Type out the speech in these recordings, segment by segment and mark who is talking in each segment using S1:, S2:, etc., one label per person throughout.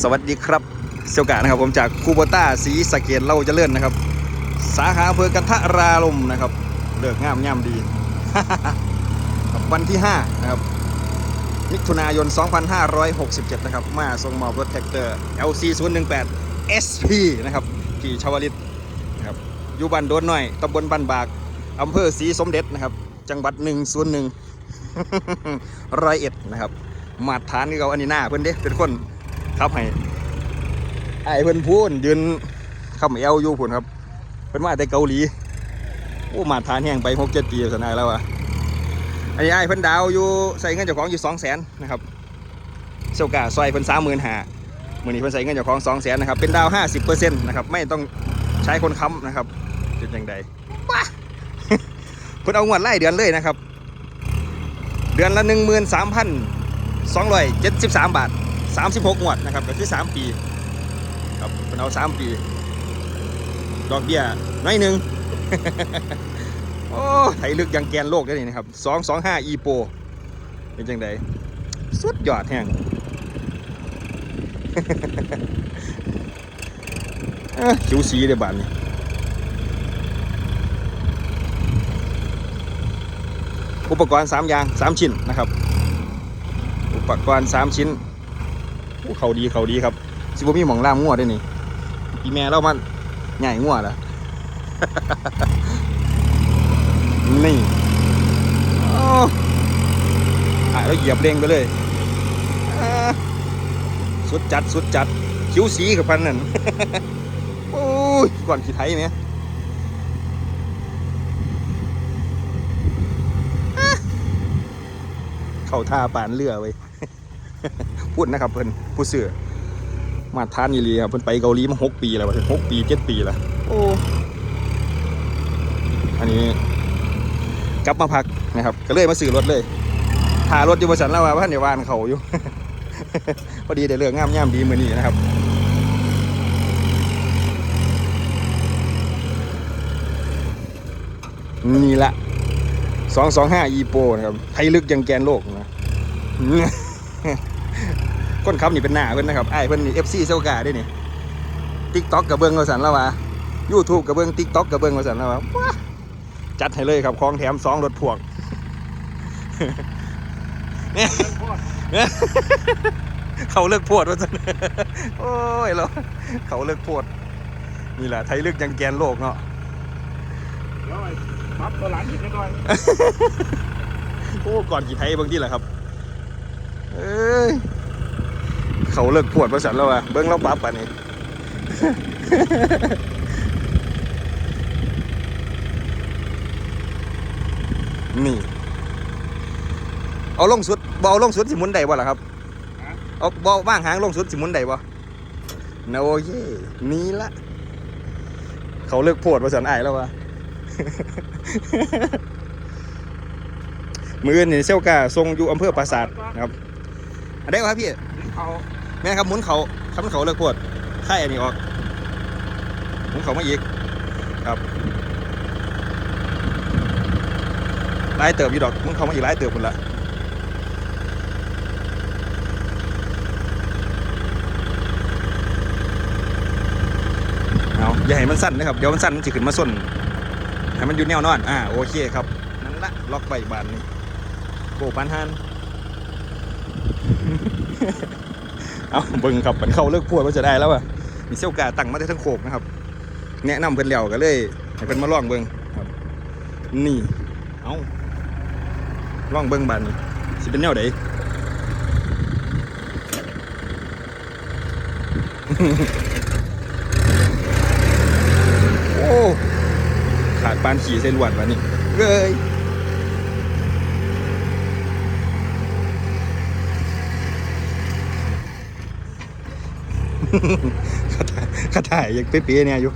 S1: สวัสดีครับเซลกานะครับผมจากคูโบต้าสีสะเกตเล่าเจริญนนะครับ สาขาอำเภอกันทะราลมนะครับเลิกงามย่ำดี วันที่ 5 นะครับมิถุนายน 2567 นะครับ มาส่งมอบรถแท็กเตอร์ LC 018 SP นะครับที่ชาวลิตนะครับอยู่บ้านโดนหน่อยตำบลบ้านบากอำเภอศรีสมเด็จนะครับ จังหวัด 101ร้อยเอ็ดนะครับ มาตรฐานที่เขาอันนี้หน้าเพิ่อนเด้เป็นคน ขับให้ไอ้เพิ่นพูนยืนขับเอลอยู่พุ่นครับ เพิ่นมาแต่เกาหลีโอ้มาตรฐานแห้งไปหกเจ็ดปีสนายแล้วอะอันนี้ไอ้เพิ่นดาวอยู่ใส่เงินเจ้าของอยู่สองแสนนะครับเซลกาซอยเพิ่นสามหมื่นหามื่อนี้เพิ่นใส่เงินเจ้าของสองแสนนะครับเป็นดาวห้าสิบเปอร์เซ็นต์นะครับไม่ต้องใช้คนค้ำนะครับเป็นยังไงว้าเพิ่นเอางวดไล่เดือนเลยนะครับ เดือนละหนึ่งหมื่นสามพันสองร้อยเจ็ดสิบสามบาท สามสิบหกงวดนะครับก็คือสามปีครับเป็นเอาสามปี ดอกเบี้ยน้อยหนึ่งโอ้ไทยลึกยังแกนโลกได้นี่นะครับสองสองห้าอีโปเป็นจังไดสุดยอดแห่งเอ้อคิวสีเดี๋ยวบานนี้อุปกรณ์ 3 อย่าง 3 ชิ้นนะครับ อุปกรณ์ 3 ชิ้น เขาดีเขาดีครับสิบมีหมองล่ามงัวด้วยนี่พี่แม่เรามันใหญ่งัวละนี่อ้อะแล้วเหยียบเร่งไปเลยสุดจัดสุดจัดคิ้วสีกับพันนั่นโอ้ยก่อนขี่ไทยไหมเข้าท่าปานเรือไว้ พูดนะครับเพิ่นผู้เสือมาทานอีหลีครับเพิ่นไปเกาหลีมาหกปีแล้วว่าหกปีเจ็ดปีแล้วโอ้อันนี้กลับมาพักนะครับก็เลยมาซื้อรถเลยหารถอยู่บริษัทแล้วว่าพันเดียววานเขาอยู่พอดีได้เรื่องงามย่ามดีมือนี้นะครับนี่ละสองสองห้าอีโปนะครับไทยลึกยังแกนโลกนะ คนขับนี่เป็นหน้าเพิ่นนะครับไอ้ายเพิ่นนี่เอฟซีเซลกาด้วยนี่ติ๊กต็อกกับเบิ้งมาสันแล้ววะยูทูบกับเบิ้งติ๊กต็อกกับเบิ้งมาสันแล้ววะว้าจัดให้เลยครับของแถมสองรถพ่วงเนี่ยเขาเลิกโพดว่าสันโอ้ยเราเขาเลิกโพดนี่แหละไทยลึกยังแกนโลกเนาะ
S2: เดี๋ยวไอ้ปั๊บตัวหลังอีกนิดหน่อย
S1: โอ้ก่อนกี่ไทยเบางที่แหละครับเอ้ย เขาเลิกปวดประสันแล้วอะเบิ้งเราปั๊บป่ะนี่นี่ เอาลงสุดบเอาลงสุดสิมุนได้บ่ล่ะครับเอาบอบ้างหางลงสุดสิมุนได้บ่นาโอเย่นี่ละ เขาเลิกปวดประสันไอ้ายแล้ววะมือนี่เซลกาทรงอยู่อำเภอปราสาทนะครับ ได้ครับพี่
S2: เอา
S1: แม่ครับหมุนเขาคำเขาเลิกปวดค่ายอันนี้ออกหมุนเขามาอีกครับไล่เติบอยู่ดอกหมุนเขามาอีกไล่เติบหมดละเอาอย่าให้มันสั้นนะครับเดี๋ยวมันสั้นมันจะขึ้นมาส้นให้มันอยู่แนวนอนอ่าโอเคครับนั่นละล็อกใบบานนี่โกปันฮัน เอาเบิ่งครับมันเข้าเลิกพูดว่าจะได้แล้วอะมีเซี่ยวกาตั้งมาได้ทั้งโขกนะครับ แนะนำเพิ่นแล้วก็เลยให้เพิ่นมาลองเบิ่งครับ นี่ เอาลองเบิ่งบานนี้สิเป็นแนวใดโอ้ขาดปานขี่เส้นหวดบานนี้เอ้ย ขาถ่ายยังเป๊ะๆเนี่ยอยู่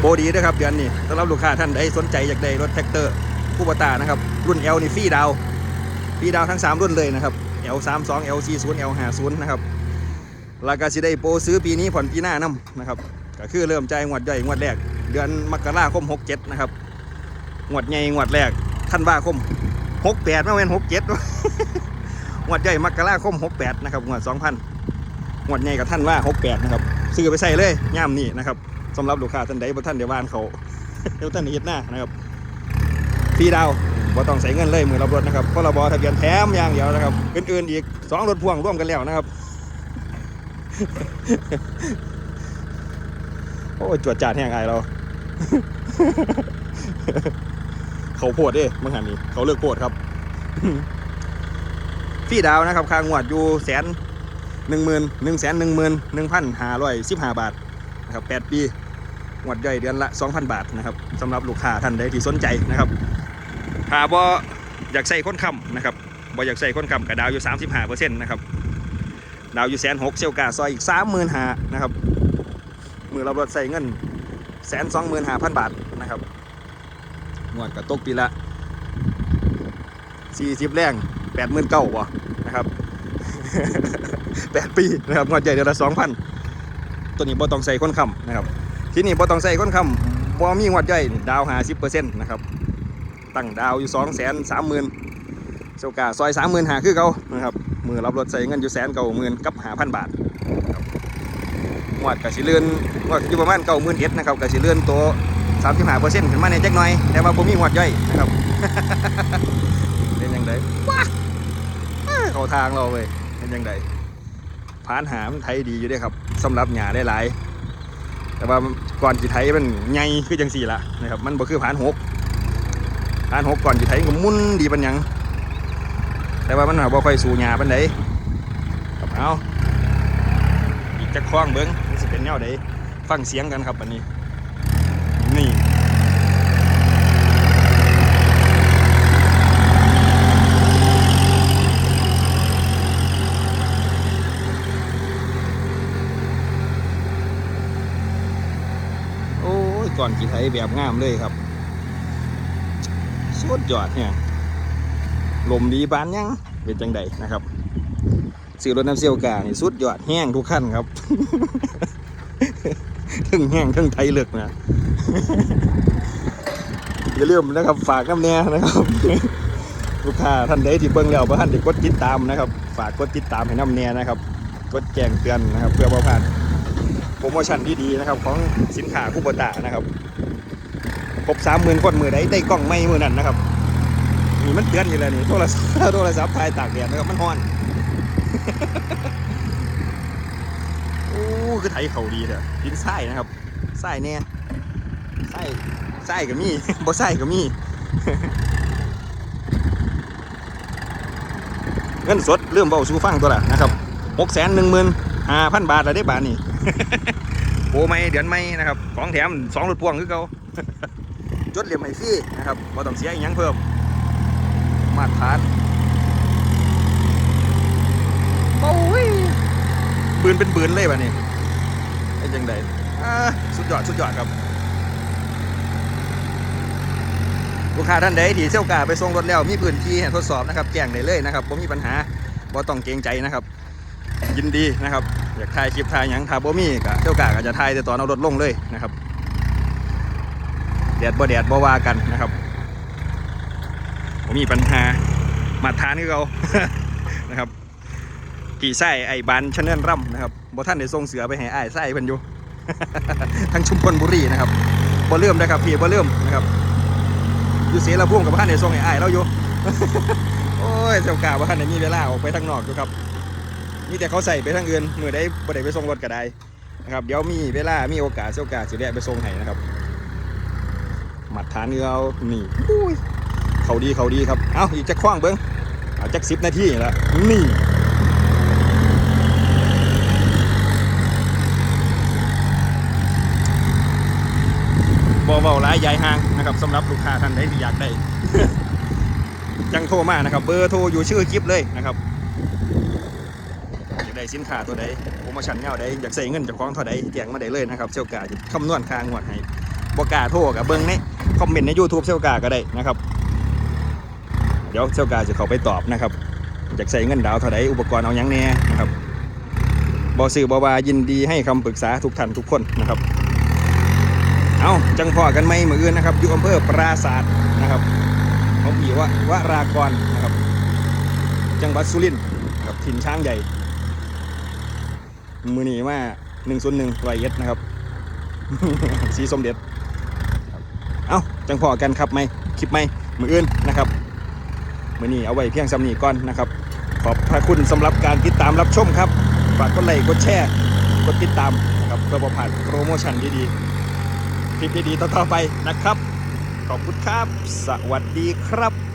S1: โบดีนะครับเดือนนี้สำหรับลูกค้าท่านใดสนใจอยากได้รถแท็กเตอร์คูปตานะครับ รุ่น L นี่ฟรีดาวฟรีดาวทั้ง 3 รุ่นเลยนะครับ L 3 2 L 4 0 L 5 0นะครับราคาสิได้โปรซื้อปีนี้ผ่อนปีหน้านํนะครับก็คือเริ่มใจงวดใหญ่งวดแรก เดือนมกราคม 67 นะครับ งวดใหญ่งวดแรกท่านว่าคม หกแปดไม่เว้นหกเจ็ดงวดใหญ่มกราคมหกแปดนะครับงวดสองพันงวดใหญ่กับท่านว่าหกแปดนะครับซื้อไปใส่เลยย่ามนี่นะครับสำหรับลูกค้าท่านใดบ่ท่านเดี๋ยวบ้านเขาเดี๋ยวท่านเฮ็ดหน้านะครับฟรีดาวบ่ต้องใส่เงินเลยมือรับรถนะครับพรบทะเบียนแถมอย่างเดียวนะครับอื่นๆอีกสองรถพ่วงร่วมกันแล้วนะครับโอ้จวดจาดแห้งไอายเรา เขาโพดเด้เมื่อหันนี้ เขาเลือกโพดครับพี่ดาวนะครับค่างวดอยู่แสนหนึ่งหมื่นหนึ่งแสนหนึ่งหมื่นหนึ่งพันห้าร้อยสิบห้าบาทนะครับแปดปีงวดย่อยเดือนละสองพันบาทนะครับสำหรับลูกค้าท่านใดที่สนใจนะครับถ้าบ่อยากใส่ค้นคำนะครับบ่อยากใส่ค้นคำกับดาวอยู่สามสิบห้าเปอร์เซ็นต์นะครับดาวอยู่แสนหกเซลกาซอยอีกสามหมื่นห้านะครับมือเรารถใส่เงินแสนสองหมื่นห้าพันบาทนะครับ งวดก็ตกปีละสี่สิบแรงแปดหมื่นเก้าวะนะครับแปดปีนะครับงวดใหญ่เดือนละสองพันตัวนี้บ่ต้องใส่ค้นคำนะครับ ที่นี่บ่ต้องใส่ค้นคำบ่มีงวดใหญ่ดาวหาสิบเปอร์เซ็นต์นะครับตั้งดาวอยู่สองแสนสามหมื่นเซลกาซอยสามหมื่นหาคือเขานะครับมือรับรถใส่เงินอยู่แสนเก้าหมื่นกับหาพันบาทครับงวดกสิเลื่อนงวดอยู่ประมาณเก้าหมื่นเอ็ดนะครับกสิเลื่อนตัว สามสิบห้าเปอร์เซ็นต์ขึ้นมาในแจักหน่อย แต่ว่าผมมีงวดย่อยนะครับ เป็นยังไงเข้าทางเราเลยเป็นยังไงผ่านหามันไทยดีอยู่ด้วยครับสำหรับหญ้าได้หลาย แต่ว่าก่อนจีไทยมันใหญ่คือจังสี่ละนะครับ มันบ่คือผ่านหกผ่านหกก่อนจีไทยก็มุ่นดีปันหยัง แต่ว่ามันบ่ค่อยสู่หญ้าปันใดครับเอาอีกจะคล้องเบิ้งมันสิเป็นแนวใดฟังเสียงกันครับอันนี้ โอ้ยก่อนกี่ไทย แบบงามเลยครับสุดยอดเนี่ยลมดีบานยังเป็นจังใดนะครับสื่อรถน้ำเซี่ยวกานี่สุดยอดแห้งทุกขั้นครับทึ่งแห้งทึ่งไทยเลือกนะอย่าลืมนะครับฝากน้ำแน่นะครับลูกค้าท่านใดที่เบิ่งแล้วบ่ท่านได้กดติดตามนะครับ ฝากกดติดตามให้น้ำแน่นะครับ กดแจ้งเตือนนะครับ เพื่อบ่พลาด โปรโมชั่นดีๆนะครับ ของสินค้าคูโบตะนะครับครบสามหมื่นคนมือใดได้กล้องไม่มือนั้นนะครับนี่มันเตือนอยู่แล้วนี่โทรศัพท์โทรศัพท์ถ่ายตากแดดนะครับมันฮ้อนโอ้คือไทยเขาดีเถอะดินทรายนะครับทรายเนี่ยทรายทรายก็มีบ่ทรายก็มีเงินสดเริ่มเบาสูฟังตัวละนะครับหกแสนหนึ่งหมื่น ห้าพันบาทแล้วได้บาทนี่ โปรไม่เดือนไม่นะครับ ของแถมสองรถพ่วงคือเขาจดเหลี่ยมไอฟี่นะครับว่าต้องเสียอีกยังเพิ่ม มาตรฐานโอ้ยปืนเป็นปืนเลยแบบนี้ไอ้จังใดอ่าสุดยอดสุดยอดครับ ลูกค้าท่านใดที่เซี่ยวกาไปส่งรถแล้ว มีพื้นที่ให้ทดสอบนะครับ แจ้งได้เลยนะครับผมมีปัญหาบ่ต้องเกรงใจนะครับ ยินดีนะครับ อยากถ่ายคลิปถ่ายหยังถ่ายบ่มีก็เซี่ยวกาก็จะถ่ายแต่ตอนเอารถลงเลยนะครับแดดบ่แดดบ่ว่ากันนะครับผมมีปัญหามาทานคือเขานะครับกี่ไส้ไอ้บานชะเนินร่ำนะครับบ่ท่านได้ส่งเสือไปให้อ้ไส้เพิ่นอยู่ ทั้งชุมพลบุรีนะครับบ่เลื่มนะครับพี่บ่เลื่มนะครับอยู่เสียระพุ่มกับบ้านในทรงไอ้ไอ้เราอยู่ โอ้ยเจ้ากาว่าท่านได้มีเวลาออกไปทางนอกอยู่ครับ มีแต่เขาใส่ไปทางอื่นมือได้บ่ได้ไปส่งรถก็ได้นะครับเดี๋ยวมีเวลามีโอกาสเจ้ากาสิได้ไปส่งให้นะครับหมัดฐานเรานี่อุ้ยเขาดีเขาดีครับเอาอีกจะคว้างเบิ้งเอาจักสิบนาทีแล้วนี่บอเบาหลายยายห่างนะครับสำหรับลูกค้าท่านใดที่อยากได้ จังโทรมานะครับ เบอร์โทรอยู่ชื่อคลิปเลยนะครับ สินค้าตัวใดโปรโมชั่นแนวใดอยากใส่เงินจากของเท่าใดแจ้งมาได้เลยนะครับเซลกาจะคำนวณค่างวดให้บกาโทรกับเบิ้งในคอมเมนต์ใน YouTube เซลกาก็ได้นะครับ เดี๋ยวเซลกาจะเขาไปตอบนะครับอยากใส่เงินดาวเท่าใดอุปกรณ์เอาหยังแน่นะครับบอสื่อบอบายินดีให้คำปรึกษาทุกท่านทุกคนนะครับ เอาจังพอกันไหมมืออื่นนะครับอยู่อำเภอปราศาสตร์นะครับผมพี่วะวรากรนะครับ จังหวัดสุรินทร์ครับถิ่นช้างใหญ่ มือหนี้ว่าหนึ่งส่วนหนึ่งรอยเอ็ดนะครับ สีส้มเด็จครับเอ้า จังพอกันครับไหมคลิปไหมมืออื่นนะครับ มือนี้เอาไว้เพียงสำนีก่อนนะครับ ขอบพระคุณสำหรับการติดตามรับชมครับ ฝากกดไลค์กดแชร์กดติดตามนะครับเพื่อประพลาดโปรโมชั่นดีๆคลิปดีๆต่อๆไปนะครับ ขอบคุณครับ สวัสดีครับ